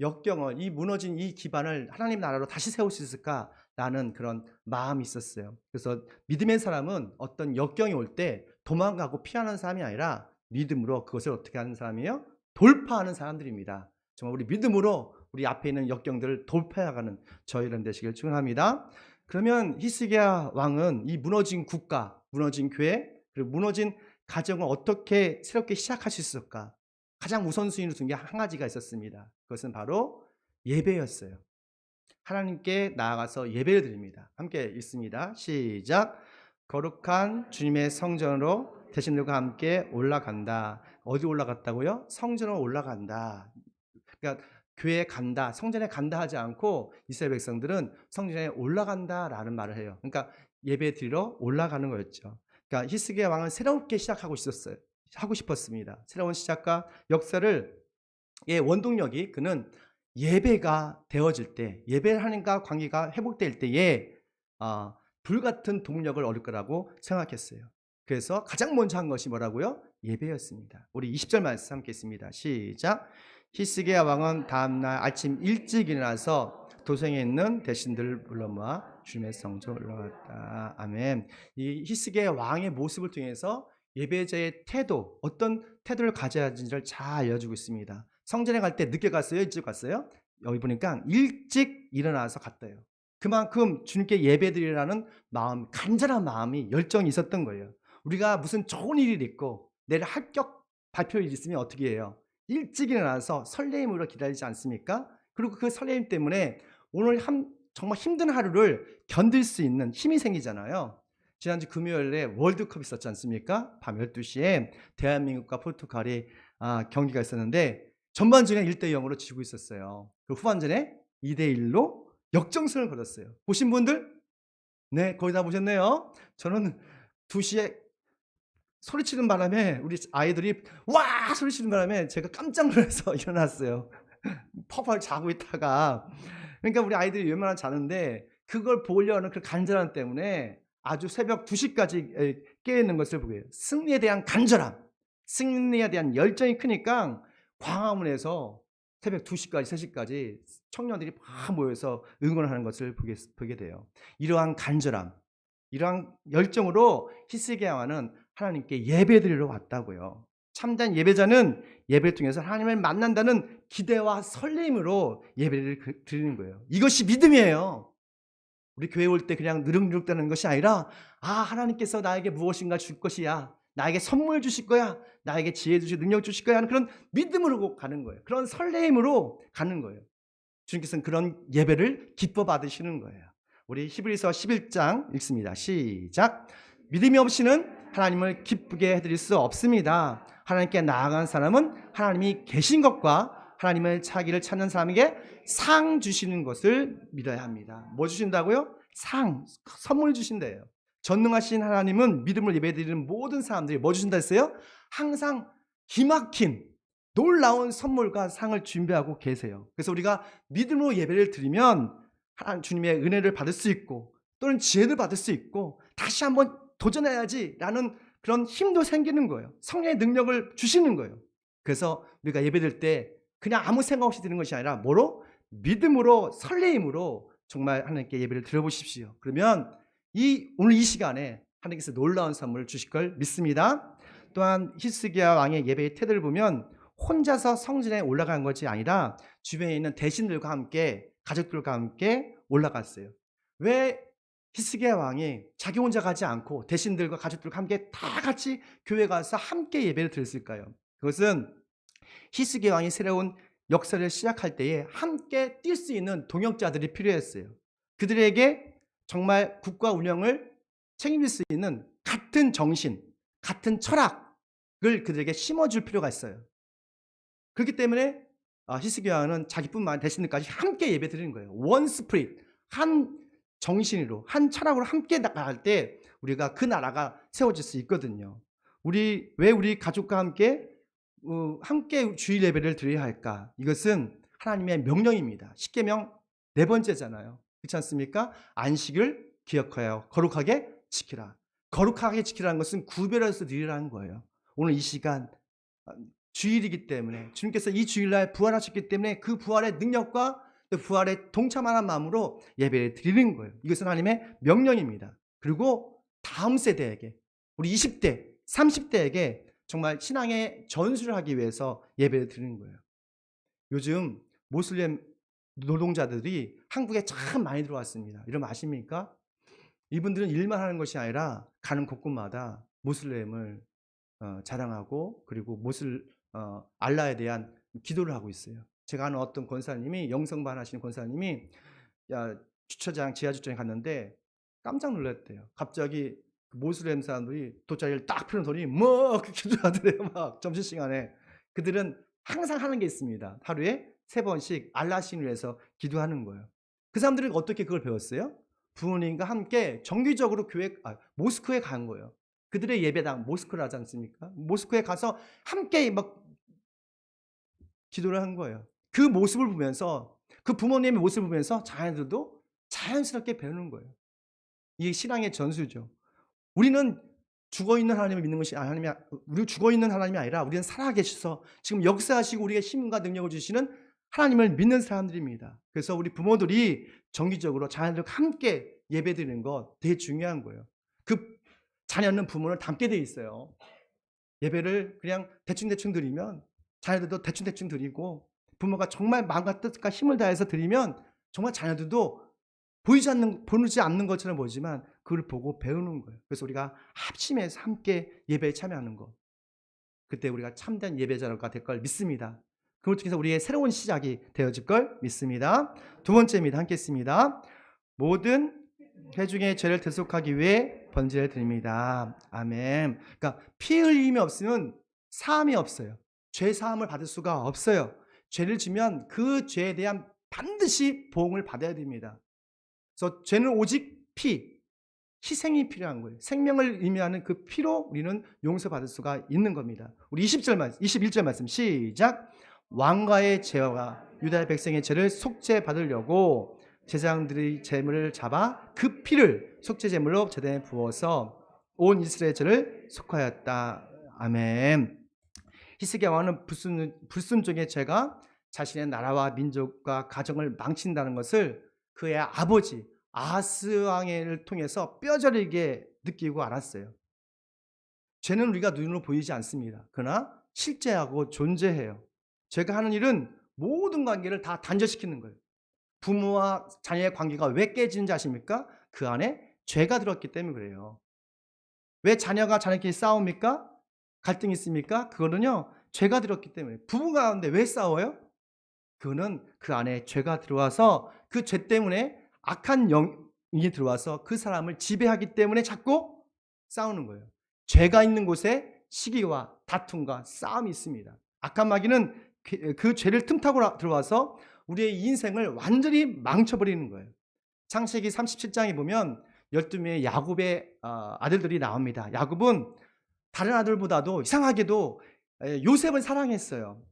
역경을 이 무너진 이 기반을 하나님 나라로 다시 세울 수 있을까라는 그런 마음이 있었어요. 그래서 믿음의 사람은 어떤 역경이 올 때 도망가고 피하는 사람이 아니라 믿음으로 그것을 어떻게 하는 사람이에요? 돌파하는 사람들입니다. 정말 우리 믿음으로 우리 앞에 있는 역경들을 돌파해가는 저희는 되시길 축원합니다. 그러면 히스기야 왕은 이 무너진 국가, 무너진 교회, 그리고 무너진 가정을 어떻게 새롭게 시작할 수 있을까? 가장 우선순위로 둔 게 한 가지가 있었습니다. 그것은 바로 예배였어요. 하나님께 나아가서 예배를 드립니다. 함께 읽습니다. 시작. 거룩한 주님의 성전으로 대신들과 함께 올라간다. 어디 올라갔다고요? 성전으로 올라간다. 그러니까 교회에 간다, 성전에 간다 하지 않고 이스라엘 백성들은 성전에 올라간다라는 말을 해요. 그러니까 예배 드리러 올라가는 거였죠. 그러니까 히스기야 왕은 새롭게 시작하고 있었어요. 하고 싶었습니다. 새로운 시작과 역사를 예 원동력이 그는 예배가 되어질 때, 예배를 하는가 관계가 회복될 때에 아, 불같은 동력을 얻을 거라고 생각했어요. 그래서 가장 먼저 한 것이 뭐라고요? 예배였습니다. 우리 20절 말씀 함께 있습니다. 시작. 히스기야 왕은 다음날 아침 일찍 일어나서 도성에 있는 대신들을 불러 모아 주님의 성전 올라갔다. 아멘. 이 히스기야 왕의 모습을 통해서 예배자의 태도, 어떤 태도를 가져야 하는지를 잘 알려주고 있습니다. 성전에 갈 때 늦게 갔어요? 일찍 갔어요? 여기 보니까 일찍 일어나서 갔대요. 그만큼 주님께 예배드리라는 마음, 간절한 마음이 열정이 있었던 거예요. 우리가 무슨 좋은 일이 있고 내일 합격 발표일 있으면 어떻게 해요? 일찍 일어나서 설레임으로 기다리지 않습니까? 그리고 그 설레임 때문에 오늘 한, 정말 힘든 하루를 견딜 수 있는 힘이 생기잖아요. 지난주 금요일에 월드컵 있었지 않습니까? 밤 12시에 대한민국과 포르투갈이 아, 경기가 있었는데 전반전에 1대 0으로 지고 있었어요. 그 후반전에 2대 1로 역정승을 거뒀어요. 보신 분들? 네, 거의 다 보셨네요. 저는 2시에 소리치는 바람에 우리 아이들이 와 소리치는 바람에 제가 깜짝 놀라서 일어났어요. 퍽퍽 자고 있다가 그러니까 우리 아이들이 웬만하면 자는데 그걸 보려는 그 간절함 때문에 아주 새벽 2시까지 깨 있는 것을 보게 해요. 승리에 대한 간절함, 승리에 대한 열정이 크니까 광화문에서 새벽 2시까지, 3시까지 청년들이 막 모여서 응원하는 것을 보게, 보게 돼요. 이러한 간절함, 이러한 열정으로 히스기야 왕은 하나님께 예배드리러 왔다고요. 참된 예배자는 예배를 통해서 하나님을 만난다는 기대와 설렘으로 예배를 그- 드리는 거예요. 이것이 믿음이에요. 우리 교회 올 때 그냥 느릉느릉대는 것이 아니라 아 하나님께서 나에게 무엇인가 줄 것이야. 나에게 선물 주실 거야. 나에게 지혜 주실 능력 주실 거야 하는 그런 믿음으로 가는 거예요. 그런 설레임으로 가는 거예요. 주님께서는 그런 예배를 기뻐 받으시는 거예요. 우리 히브리서 11장 읽습니다. 시작. 믿음이 없이는 하나님을 기쁘게 해드릴 수 없습니다. 하나님께 나아간 사람은 하나님이 계신 것과 하나님의 자기를 찾는 사람에게 상 주시는 것을 믿어야 합니다. 뭐 주신다고요? 상, 선물 주신대요. 전능하신 하나님은 믿음을 예배드리는 모든 사람들이 뭐 주신다 했어요? 항상 기막힌 놀라운 선물과 상을 준비하고 계세요. 그래서 우리가 믿음으로 예배를 드리면 주님의 은혜를 받을 수 있고 또는 지혜를 받을 수 있고 다시 한번 도전해야지라는 그런 힘도 생기는 거예요. 성령의 능력을 주시는 거예요. 그래서 우리가 예배드릴 때 그냥 아무 생각 없이 드리는 것이 아니라 뭐로? 믿음으로 설레임으로 정말 하나님께 예배를 드려보십시오. 그러면 이 오늘 이 시간에 하나님께서 놀라운 선물을 주실 걸 믿습니다. 또한 히스기야 왕의 예배의 태도를 보면 혼자서 성전에 올라간 것이 아니라 주변에 있는 대신들과 함께 가족들과 함께 올라갔어요. 왜 히스기야 왕이 자기 혼자 가지 않고 대신들과 가족들과 함께 다 같이 교회 가서 함께 예배를 드렸을까요? 그것은 히스기야 왕이 새로운 역사를 시작할 때에 함께 뛸 수 있는 동역자들이 필요했어요. 그들에게 정말 국가 운영을 책임질 수 있는 같은 정신, 같은 철학을 그들에게 심어줄 필요가 있어요. 그렇기 때문에 아, 히스기야 왕은 자기뿐만 아니라 대신들까지 함께 예배 드리는 거예요. 원 스프릿, 한 정신으로, 한 철학으로 함께 나갈 때 우리가 그 나라가 세워질 수 있거든요. 우리 왜 우리 가족과 함께 어, 함께 주일 예배를 드려야 할까? 이것은 하나님의 명령입니다. 십계명 네 번째잖아요. 그렇지 않습니까? 안식을 기억하여 거룩하게 지키라. 거룩하게 지키라는 것은 구별해서 드리라는 거예요. 오늘 이 시간 어, 주일이기 때문에 주님께서 이 주일날 부활하셨기 때문에 그 부활의 능력과 그 부활에 동참하는 마음으로 예배를 드리는 거예요. 이것은 하나님의 명령입니다. 그리고 다음 세대에게 우리 20대, 30대에게 정말 신앙의 전수를 하기 위해서 예배를 드리는 거예요. 요즘 모슬렘 노동자들이 한국에 참 많이 들어왔습니다. 이러면 아십니까? 이분들은 일만 하는 것이 아니라 가는 곳곳마다 모슬렘을 어, 자랑하고 그리고 모슬 어, 알라에 대한 기도를 하고 있어요. 제가 아는 어떤 권사님이 영성반 하시는 권사님이 야, 주차장 지하 주차장에 갔는데 깜짝 놀랐대요. 갑자기 그 모슬렘 사람들이 돗자리를 딱 펴놓더니 뭐 기도하더래요. 막 점심시간에 그들은 항상 하는 게 있습니다. 하루에 세 번씩 알라신을 위해서 기도하는 거예요. 그 사람들은 어떻게 그걸 배웠어요? 부모님과 함께 정기적으로 교회 아, 모스크에 간 거예요. 그들의 예배당 모스크를 하지 않습니까? 모스크에 가서 함께 막 기도를 한 거예요. 그 모습을 보면서 그 부모님의 모습을 보면서 자녀들도 자연스럽게 배우는 거예요. 이게 신앙의 전수죠. 우리는 죽어 있는 하나님을 믿는 것이 하나님이 우리 죽어 있는 하나님이 아니라 우리는 살아 계셔서 지금 역사하시고 우리에게 힘과 능력을 주시는 하나님을 믿는 사람들입니다. 그래서 우리 부모들이 정기적으로 자녀들과 함께 예배드리는 것 되게 중요한 거예요. 그 자녀는 부모를 닮게 돼 있어요. 예배를 그냥 대충대충 드리면 자녀들도 대충대충 드리고 부모가 정말 마음과 뜻과 힘을 다해서 드리면 정말 자녀들도 보이지 않는 보이지 않는 것처럼 보이지만 그걸 보고 배우는 거예요. 그래서 우리가 합심해서 함께 예배에 참여하는 것. 그때 우리가 참된 예배자가 될 걸 믿습니다. 그걸 통해서 우리의 새로운 시작이 되어질 걸 믿습니다. 두 번째입니다. 함께 했습니다. 모든 회중의 죄를 대속하기 위해 번제를 드립니다. 아멘. 그러니까 피 흘림이 없으면 사함이 없어요. 죄 사함을 받을 수가 없어요. 죄를 지면 그 죄에 대한 반드시 보응을 받아야 됩니다. 그래서 죄는 오직 피, 희생이 필요한 거예요. 생명을 의미하는 그 피로 우리는 용서받을 수가 있는 겁니다. 우리 20절 말씀, 21절 말씀 시작. 왕가의 죄와 유다의 백성의 죄를 속죄 받으려고 제사장들이 재물을 잡아 그 피를 속죄 제물로 제단에 부어서 온 이스라엘 죄를 속하였다. 아멘. 히스기야 왕은 불순, 불순종의 죄가 자신의 나라와 민족과 가정을 망친다는 것을 그의 아버지 아하스 왕을 통해서 뼈저리게 느끼고 알았어요. 죄는 우리가 눈으로 보이지 않습니다. 그러나 실제하고 존재해요. 제가 하는 일은 모든 관계를 다 단절시키는 거예요. 부모와 자녀의 관계가 왜 깨지는지 아십니까? 그 안에 죄가 들었기 때문에 그래요. 왜 자녀가 자녀끼리 싸웁니까? 갈등이 있습니까? 그거는요, 죄가 들었기 때문에. 부부 가운데 왜 싸워요? 그거는 그 안에 죄가 들어와서 그 죄 때문에 악한 영이 들어와서 그 사람을 지배하기 때문에 자꾸 싸우는 거예요. 죄가 있는 곳에 시기와 다툼과 싸움이 있습니다. 악한 마귀는 그, 그 죄를 틈타고 들어와서 우리의 인생을 완전히 망쳐버리는 거예요. 창세기 37장에 보면 12명의 야곱의 어, 아들들이 나옵니다. 야곱은 다른 아들보다도 이상하게도 요셉을 사랑했어요.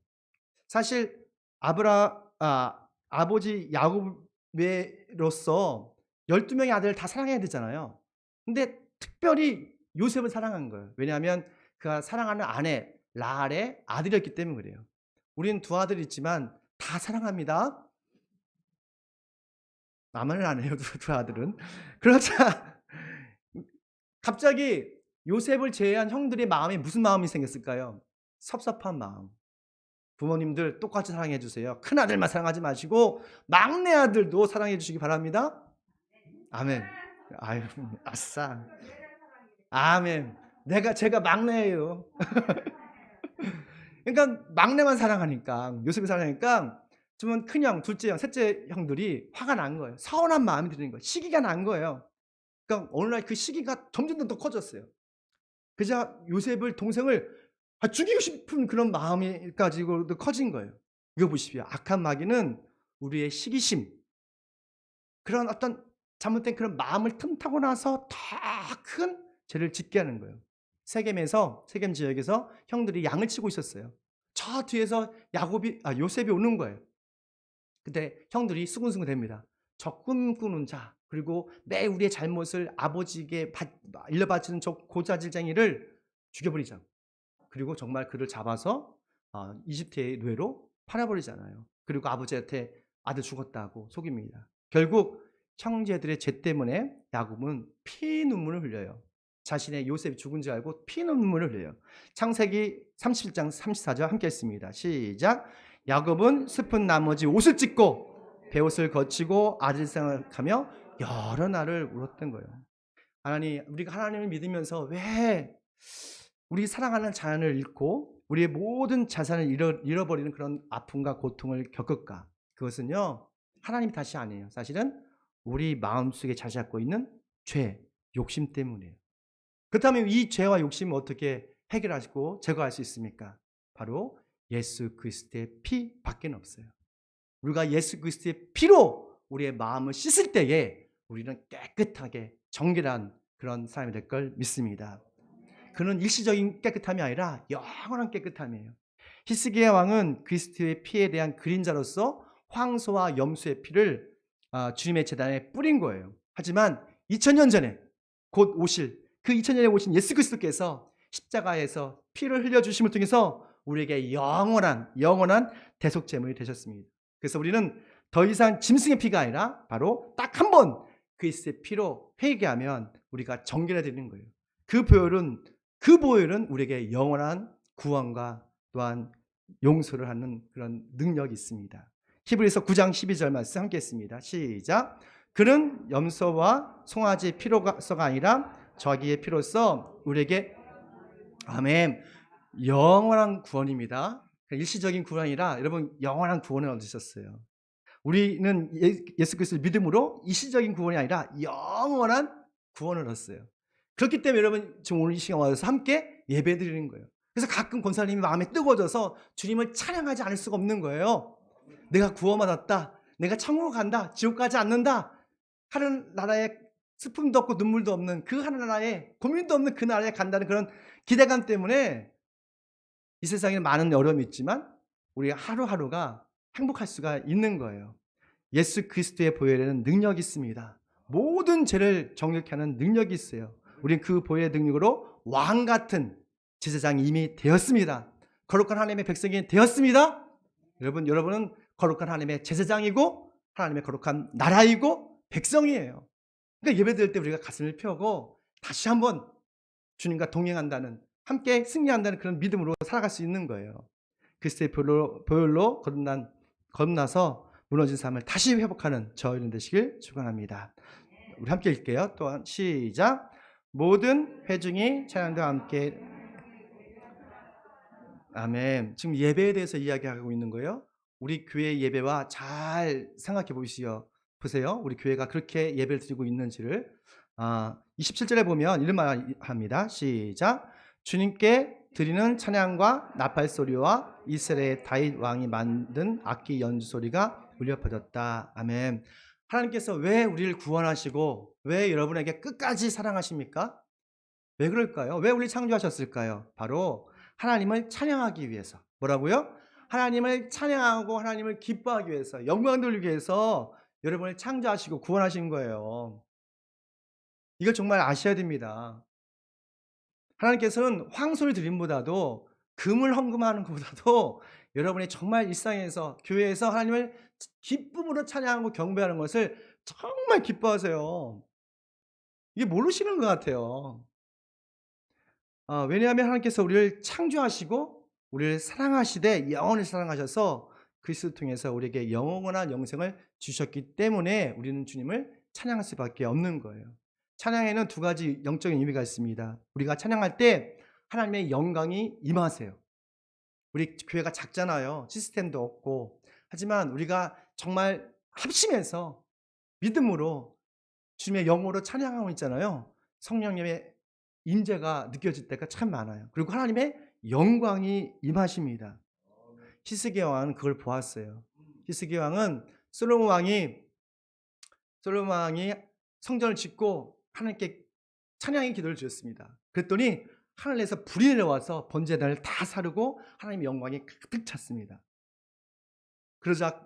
사실 아브라 아, 아버지 야곱 으로서 12명의 아들을 다 사랑해야 되잖아요. 근데 특별히 요셉을 사랑한 거예요. 왜냐하면 그가 사랑하는 아내 라알의 아들이었기 때문에 그래요. 우리는 두 아들이 있지만 다 사랑합니다. 나만은 안 해요, 두, 두 아들은. 그러자 갑자기 요셉을 제외한 형들의 마음에 무슨 마음이 생겼을까요? 섭섭한 마음. 부모님들 똑같이 사랑해 주세요. 큰 아들만 사랑하지 마시고 막내 아들도 사랑해 주시기 바랍니다. 아멘. 아유, 아싸. 아멘. 내가 제가 막내예요. 그러니까 막내만 사랑하니까 요셉이 사랑하니까 좀 큰형, 둘째 형, 셋째 형들이 화가 난 거예요. 서운한 마음이 드는 거예요. 시기가 난 거예요. 그러니까 어느 날 그 시기가 점점 더 커졌어요. 그자 요셉을 동생을 아, 죽이고 싶은 그런 마음이,까지 커진 거예요. 이거 보십시오. 악한 마귀는 우리의 시기심, 그런 어떤 잘못된 그런 마음을 틈타고 나서 더 큰 죄를 짓게 하는 거예요. 세겜에서 세겜 지역에서 형들이 양을 치고 있었어요. 저 뒤에서 야곱이 아 요셉이 오는 거예요. 근데 형들이 수근수근 됩니다. 적금 꾸는 자 그리고 매 우리의 잘못을 아버지에게 일러바치는 저 고자질쟁이를 죽여버리자. 그리고 정말 그를 잡아서 어, 이집트의 노예로 팔아버리잖아요. 그리고 아버지한테 아들 죽었다고 속입니다. 결국 형제들의 죄 때문에 야곱은 피 눈물을 흘려요. 자신의 요셉이 죽은 줄 알고 피 눈물을 흘려요. 창세기 37장 34절 함께 했습니다. 시작. 야곱은 슬픈 나머지 옷을 찢고 베옷을 거치고 아들 생각하며 여러 날을 울었던 거예요. 하나님, 우리가 하나님을 믿으면서 왜 우리 사랑하는 자연을 잃고 우리의 모든 자산을 잃어, 잃어 버리는 그런 아픔과 고통을 겪을까? 그것은요, 하나님이 다시 아니에요. 사실은 우리 마음속에 자리 잡고 있는 죄, 욕심 때문이에요. 그렇다면 이 죄와 욕심을 어떻게 해결하시고 제거할 수 있습니까? 바로 예수 그리스도의 피 밖에 없어요. 우리가 예수 그리스도의 피로 우리의 마음을 씻을 때에 우리는 깨끗하게 정결한 그런 사람이 될 걸 믿습니다. 그는 일시적인 깨끗함이 아니라 영원한 깨끗함이에요. 히스기야 왕은 그리스도의 피에 대한 그림자로서 황소와 염소의 피를 아, 주님의 재단에 뿌린 거예요. 하지만 2000년 전에 곧 오실 그 2000년에 오신 예수 그리스도께서 십자가에서 피를 흘려 주심을 통해서 우리에게 영원한 영원한 대속 제물이 되셨습니다. 그래서 우리는 더 이상 짐승의 피가 아니라 바로 딱 한 번 그리스도의 피로 회개하면 우리가 정결해지는 거예요. 그 보혈은 그 보혈은 우리에게 영원한 구원과 또한 용서를 하는 그런 능력이 있습니다. 히브리서 9장 12절 말씀 함께 했습니다. 시작. 그는 염소와 송아지 피로서가 아니라 자기의 피로써 우리에게 아멘 영원한 구원입니다. 일시적인 구원이 아니라 여러분 영원한 구원을 얻으셨어요. 우리는 예- 예수 그리스도를 믿음으로 일시적인 구원이 아니라 영원한 구원을 얻었어요. 그렇기 때문에 여러분 지금 오늘 이 시간 와서 함께 예배 드리는 거예요. 그래서 가끔 권사님이 마음에 뜨거워져서 주님을 찬양하지 않을 수가 없는 거예요. 내가 구원받았다. 내가 천국 간다. 지옥 가지 않는다. 하는 나라에 슬픔도 없고 눈물도 없는 그 하나나라에 고민도 없는 그 나라에 간다는 그런 기대감 때문에 이 세상에 많은 어려움이 있지만 우리가 하루하루가 행복할 수가 있는 거예요. 예수 그리스도의 보혈에는 능력이 있습니다. 모든 죄를 정결케 하는 능력이 있어요. 우린 그 보혈의 능력으로 왕 같은 제사장이 이미 되었습니다. 거룩한 하나님의 백성이 되었습니다. 여러분, 여러분은 거룩한 하나님의 제사장이고 하나님의 거룩한 나라이고 백성이에요. 그러니까 예배 드릴 때 우리가 가슴을 펴고 다시 한번 주님과 동행한다는 함께 승리한다는 그런 믿음으로 살아갈 수 있는 거예요. 그리스도의 보혈로 거듭난 거듭나서 무너진 삶을 다시 회복하는 저희는 되시길 축원합니다. 우리 함께 읽게요. 또한 시작. 모든 회중이 찬양과 함께 아멘. 지금 예배에 대해서 이야기하고 있는 거예요. 우리 교회 예배와 잘 생각해 보시오. 보세요. 우리 교회가 그렇게 예배를 드리고 있는지를 아, 27절에 보면 이런 말 합니다. 시작. 주님께 드리는 찬양과 나팔 소리와 이스라엘 다윗 왕이 만든 악기 연주 소리가 울려 퍼졌다. 아멘. 하나님께서 왜 우리를 구원하시고 왜 여러분에게 끝까지 사랑하십니까? 왜 그럴까요? 왜 우리 창조하셨을까요? 바로 하나님을 찬양하기 위해서. 뭐라고요? 하나님을 찬양하고 하나님을 기뻐하기 위해서, 영광 돌리기 위해서 여러분을 창조하시고 구원하신 거예요. 이걸 정말 아셔야 됩니다. 하나님께서는 황소를 드림보다도 금을 헌금하는 것보다도 여러분이 정말 일상에서 교회에서 하나님을 기쁨으로 찬양하고 경배하는 것을 정말 기뻐하세요. 이게 모르시는 것 같아요. 아, 왜냐하면 하나님께서 우리를 창조하시고 우리를 사랑하시되 영원히 사랑하셔서 그리스도 통해서 우리에게 영원한 영생을 주셨기 때문에 우리는 주님을 찬양할 수밖에 없는 거예요. 찬양에는 두 가지 영적인 의미가 있습니다. 우리가 찬양할 때 하나님의 영광이 임하세요. 우리 교회가 작잖아요. 시스템도 없고. 하지만 우리가 정말 합심해서 믿음으로 주님의 영으로 찬양하고 있잖아요. 성령님의 임재가 느껴질 때가 참 많아요. 그리고 하나님의 영광이 임하십니다. 히스기야 왕은 그걸 보았어요. 히스기야 왕은 솔로몬 왕이 솔로몬 왕이 성전을 짓고 하나님께 찬양의 기도를 드렸습니다. 그랬더니 하늘에서 불이 내려와서 번제단을 다 사르고 하나님의 영광이 가득 찼습니다. 그러자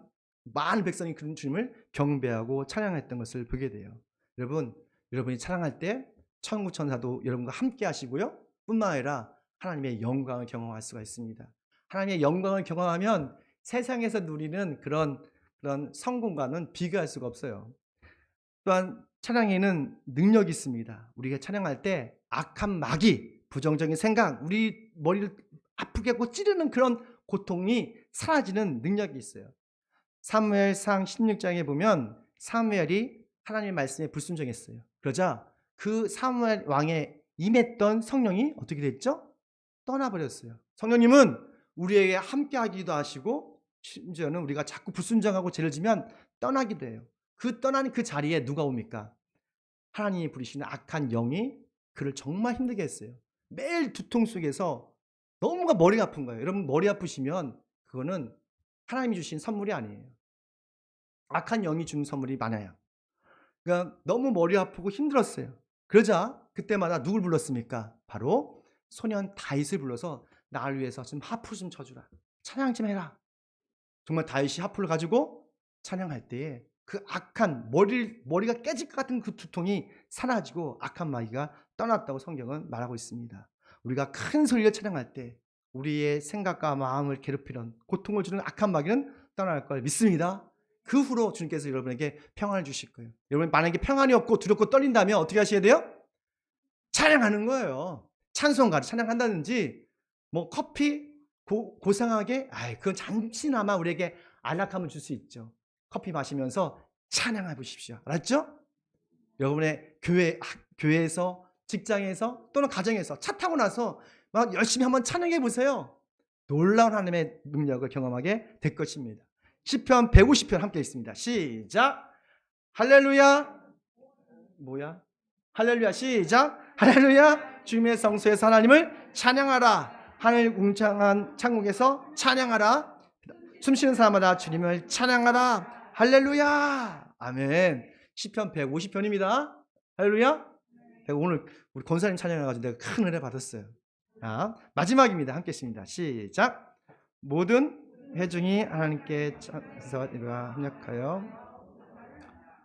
많은 백성이 그런 주님을 경배하고 찬양했던 것을 보게 돼요. 여러분, 여러분이 찬양할 때 천국 천사도 여러분과 함께 하시고요. 뿐만 아니라 하나님의 영광을 경험할 수가 있습니다. 하나님의 영광을 경험하면 세상에서 누리는 그런 그런 성공과는 비교할 수가 없어요. 또한 찬양에는 능력이 있습니다. 우리가 찬양할 때 악한 마귀, 부정적인 생각, 우리 머리를 아프게 하고 찌르는 그런 고통이 사라지는 능력이 있어요. 사무엘상 16장에 보면 사무엘이 하나님의 말씀에 불순종했어요. 그러자 그 사무엘 왕에 임했던 성령이 어떻게 됐죠? 떠나버렸어요. 성령님은 우리에게 함께 하기도 하시고 심지어는 우리가 자꾸 불순종하고 죄를 지면 떠나기도 해요. 그 떠나는 그 자리에 누가 옵니까? 하나님이 부리시는 악한 영이 그를 정말 힘들게 했어요. 매일 두통 속에서 너무가 머리가 아픈 거예요. 여러분 머리 아프시면 그거는 하나님이 주신 선물이 아니에요. 악한 영이 주는 선물이 많아요. 그러니까 너무 머리 아프고 힘들었어요. 그러자 그때마다 누굴 불렀습니까? 바로 소년 다윗을 불러서 나를 위해서 좀 하프 좀 쳐주라. 찬양 좀 해라. 정말 다윗이 하프를 가지고 찬양할 때에 그 악한 머리 머리가 깨질 것 같은 그 두통이 사라지고 악한 마귀가 떠났다고 성경은 말하고 있습니다. 우리가 큰 소리로 찬양할 때 우리의 생각과 마음을 괴롭히는 고통을 주는 악한 마귀는 떠날 걸 믿습니다. 그 후로 주님께서 여러분에게 평안을 주실 거예요. 여러분 만약에 평안이 없고 두렵고 떨린다면 어떻게 하셔야 돼요? 찬양하는 거예요. 찬송가를 찬양한다든지 뭐 커피 고, 고상하게 아이 그건 잠시나마 우리에게 안락함을 줄 수 있죠. 커피 마시면서 찬양해 보십시오. 알았죠? 여러분의 교회 학- 교회에서 직장에서 또는 가정에서 차 타고 나서 막 열심히 한번 찬양해 보세요. 놀라운 하나님의 능력을 경험하게 될 것입니다. 시편 150편 함께 있습니다. 시작. 할렐루야. 뭐야? 할렐루야. 시작. 할렐루야. 주님의 성소에서 하나님을 찬양하라. 하늘 웅장한 창국에서 찬양하라. 숨쉬는 사람마다 주님을 찬양하라. 할렐루야. 아멘. 시편 150편입니다. 할렐루야. 오늘 우리 권사님 찬양해가지고 내가 큰 은혜 받았어요. 자, 마지막입니다. 함께 있습니다. 시작. 모든 회중이 하나님께 찬송과 협력하여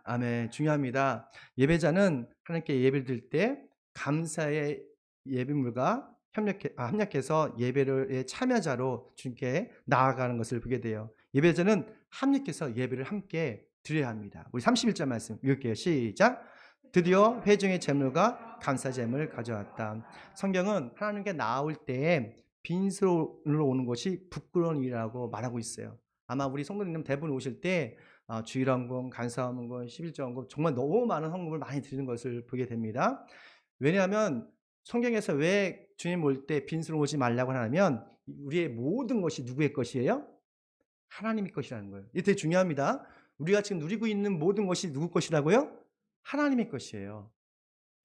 아멘. 중요합니다. 예배자는 하나님께 예배를 드릴 때 감사의 예배물과 협력해, 아, 합력해서 예배를 참여자로 주님께 나아가는 것을 보게 돼요. 예배자는 합력해서 예배를 함께 드려야 합니다. 우리 31절 말씀 읽을게요. 시작. 드디어 회중의 재물과 감사 재물을 가져왔다. 성경은 하나님께 나올 때 빈손으로 오는 것이 부끄러운 일이라고 말하고 있어요. 아마 우리 성도님 대부분 오실 때 어, 주일원금, 간사원금, 11조원금 정말 너무 많은 헌금을 많이 드리는 것을 보게 됩니다. 왜냐하면 성경에서 왜 주님 올 때 빈손으로 오지 말라고 하냐면 우리의 모든 것이 누구의 것이에요? 하나님의 것이라는 거예요. 이게 되게 중요합니다. 우리가 지금 누리고 있는 모든 것이 누구 것이라고요? 하나님의 것이에요.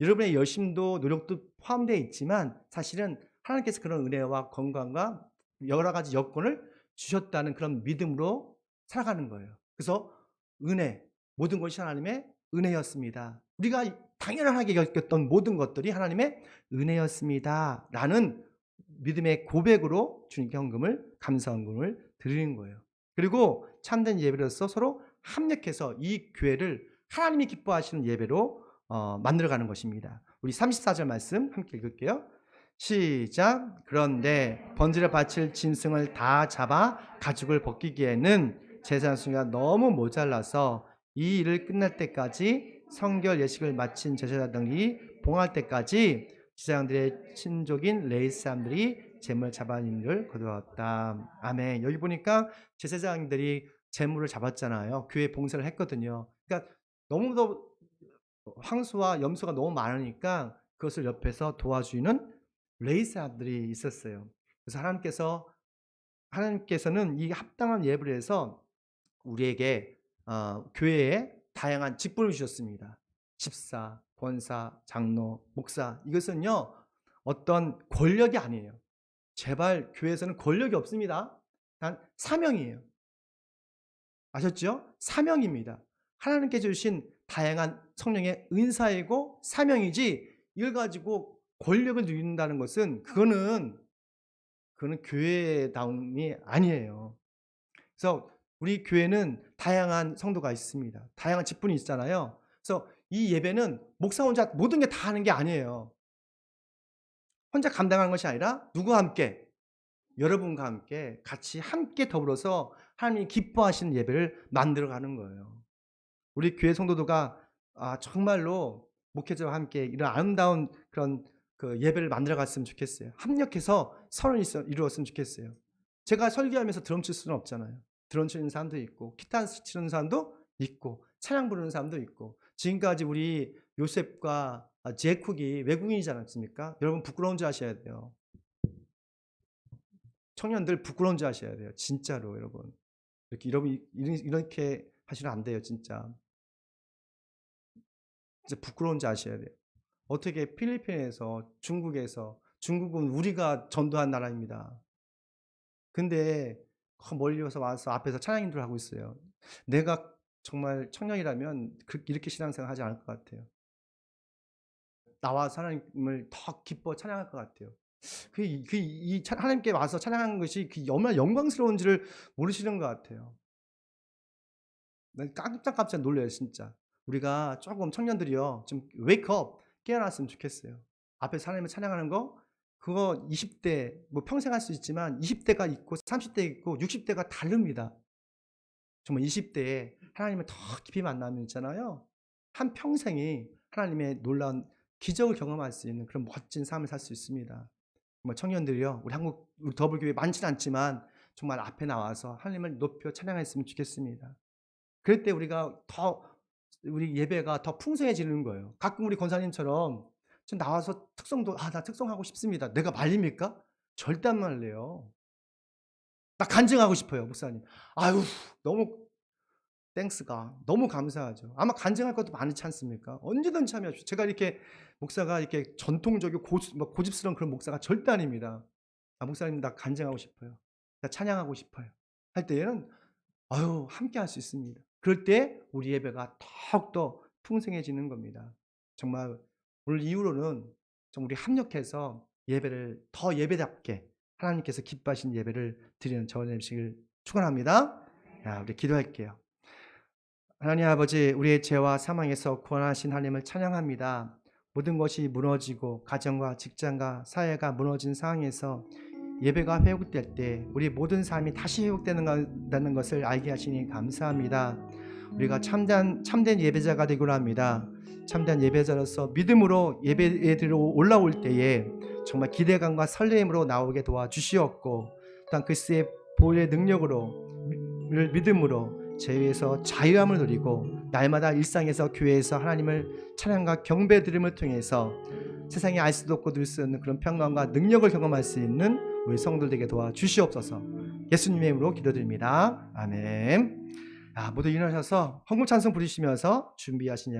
여러분의 열심도 노력도 포함되어 있지만 사실은 하나님께서 그런 은혜와 건강과 여러 가지 여건을 주셨다는 그런 믿음으로 살아가는 거예요. 그래서 은혜, 모든 것이 하나님의 은혜였습니다. 우리가 당연하게 여겼던 모든 것들이 하나님의 은혜였습니다. 라는 믿음의 고백으로 주님께 헌금을, 감사 헌금을 드리는 거예요. 그리고 참된 예배로서 서로 합력해서 이 교회를 하나님이 기뻐하시는 예배로 어, 만들어가는 것입니다. 우리 34절 말씀 함께 읽을게요. 시작. 그런데 번제를 바칠 짐승을 다 잡아 가죽을 벗기기에는 제사 수가 너무 모자라서 이 일을 끝날 때까지 성결 예식을 마친 제사장들이 봉할 때까지 제사장들의 친족인 레이 사람들이 재물 잡아는 일을 거두었다. 아멘. 여기 보니까 제사장들이 재물을 잡았잖아요. 교회 봉사를 했거든요. 그러니까 너무도 황수와 염소가 너무 많으니까 그것을 옆에서 도와주는 레이 사람들이 있었어요. 그래서 하나님께서 하나님께서는 이 합당한 예배를 해서 우리에게 어, 교회에 다양한 직분을 주셨습니다. 집사, 권사, 장로, 목사 이것은요 어떤 권력이 아니에요. 제발 교회에서는 권력이 없습니다. 단 사명이에요. 아셨죠? 사명입니다. 하나님께 주신 다양한 성령의 은사이고 사명이지 이걸 가지고 권력을 누린다는 것은 그거는 그거는 교회다움이 아니에요. 그래서 우리 교회는 다양한 성도가 있습니다. 다양한 직분이 있잖아요. 그래서 이 예배는 목사 혼자 모든 게 다 하는 게 아니에요. 혼자 감당하는 것이 아니라 누구와 함께 여러분과 함께 같이 함께 더불어서 하나님이 기뻐하시는 예배를 만들어 가는 거예요. 우리 교회 성도들과 아, 정말로 목회자와 함께 이런 아름다운 그런 그 예배를 만들어 갔으면 좋겠어요. 합력해서 있어- 이루었으면 좋겠어요. 제가 설교하면서 드럼 칠 수는 없잖아요. 드럼 치는 사람도 있고 기타 치는 사람도 있고 찬양 부르는 사람도 있고 지금까지 우리 요셉과 아, 제쿡이 외국인이지 않았습니까? 여러분 부끄러운 줄 아셔야 돼요. 청년들 부끄러운 줄 아셔야 돼요. 진짜로 여러분. 이렇게 이렇게 하시면 안 돼요, 진짜. 진짜 부끄러운 줄 아셔야 돼요. 어떻게 필리핀에서 중국에서 중국은 우리가 전도한 나라입니다. 근데 그 멀리 와서 와서 앞에서 찬양인들 하고 있어요. 내가 정말 청년이라면 그- 이렇게 신앙생활 하지 않을 것 같아요. 나와 하나님을 더 기뻐 찬양할 것 같아요. 그, 이- 그, 이 차- 하나님께 와서 찬양하는 것이 그 얼마나 영광스러운지를 모르시는 것 같아요. 난 깜짝깜짝 놀라요, 진짜. 우리가 조금 청년들이요, 좀 웨이크업, 깨어났으면 좋겠어요. 앞에서 하나님을 찬양하는 거, 그거 20대, 뭐 평생 할 수 있지만 20대가 있고 30대 있고 60대가 다릅니다. 정말 20대에 하나님을 더 깊이 만나면 있잖아요. 한 평생이 하나님의 놀라운 기적을 경험할 수 있는 그런 멋진 삶을 살 수 있습니다. 정말 청년들이요, 우리 한국 우리 더블교회 많지는 않지만 정말 앞에 나와서 하나님을 높여 찬양했으면 좋겠습니다. 그럴 때 우리가 더 우리 예배가 더 풍성해지는 거예요. 가끔 우리 권사님처럼 좀 나와서 특성도 아 나 특성하고 싶습니다. 내가 말립니까? 절대 안 말래요. 나 간증하고 싶어요, 목사님. 아유 너무 땡스가 너무 감사하죠. 아마 간증할 것도 많지 않습니까? 언제든지 참여하십시오. 제가 이렇게 목사가 이렇게 전통적이고 고, 뭐 고집스러운 그런 목사가 절대 아닙니다. 아 목사님 나 간증하고 싶어요. 나 찬양하고 싶어요. 할 때에는 아유 함께 할 수 있습니다. 그럴 때 우리 예배가 더욱더 풍성해지는 겁니다. 정말 오늘 이후로는 좀 우리 합력해서 예배를 더 예배답게 하나님께서 기뻐하신 예배를 드리는 저와 되시길 축원합니다. 야, 우리 기도할게요. 하나님 아버지, 우리의 죄와 사망에서 구원하신 하나님을 찬양합니다. 모든 것이 무너지고 가정과 직장과 사회가 무너진 상황에서 예배가 회복될 때 우리 모든 삶이 다시 회복되는 것을 알게 하시니 감사합니다. 우리가 참된 참된 예배자가 되고자 합니다. 참된 예배자로서 믿음으로 예배에 들어 올라올 때에 정말 기대감과 설레임으로 나오게 도와 주시옵고 또한 그리스도의 보혈의 능력으로 미- 믿음으로 죄에서 자유함을 누리고 날마다 일상에서 교회에서 하나님을 찬양과 경배 드림을 통해서 세상에 알 수도 없고 들수 없는 그런 평강과 능력을 경험할 수 있는 우리 성도들 되게 도와 주시옵소서. 예수님의 이름으로 기도드립니다. 아멘. 아, 모두 일어나셔서 헌금 찬송 부르시면서 준비하신 예물